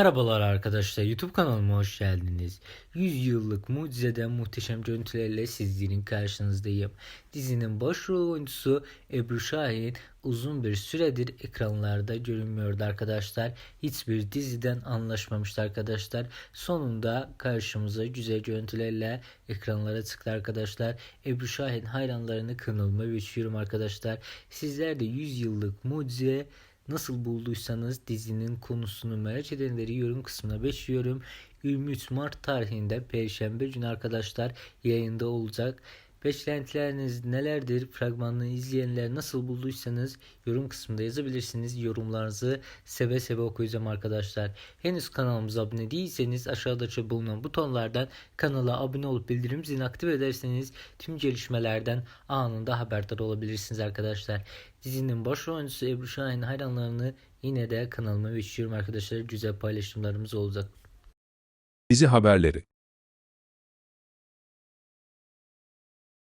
Merhabalar arkadaşlar YouTube kanalıma hoş geldiniz. 100 yıllık mucizeden muhteşem görüntülerle sizlerin karşınızdayım. Dizinin başrol oyuncusu Ebru Şahin uzun bir süredir ekranlarda görünmüyordu arkadaşlar. Hiçbir diziden anlaşmamıştı arkadaşlar. Sonunda karşımıza güzel görüntülerle ekranlara çıktı arkadaşlar. Ebru Şahin hayranlarını kınılma geçiyorum arkadaşlar. Sizler de 100 yıllık mucize Nasıl bulduysanız dizinin konusunu merak edenleri yorum kısmına bekliyorum. 23 Mart tarihinde Perşembe günü arkadaşlar yayında olacak. Beklentileriniz nelerdir? Fragmanını izleyenler nasıl bulduysanız yorum kısmında yazabilirsiniz. Yorumlarınızı seve seve okuyacağım arkadaşlar. Henüz kanalımıza abone değilseniz aşağıda bulunan butonlardan kanala abone olup bildirim zilini aktif ederseniz tüm gelişmelerden anında haberdar olabilirsiniz arkadaşlar. Dizinin baş oyuncusu Ebru Şahin hayranlarını yine de kanalıma bekliyorum arkadaşlar. Güzel paylaşımlarımız olacak. Dizi haberleri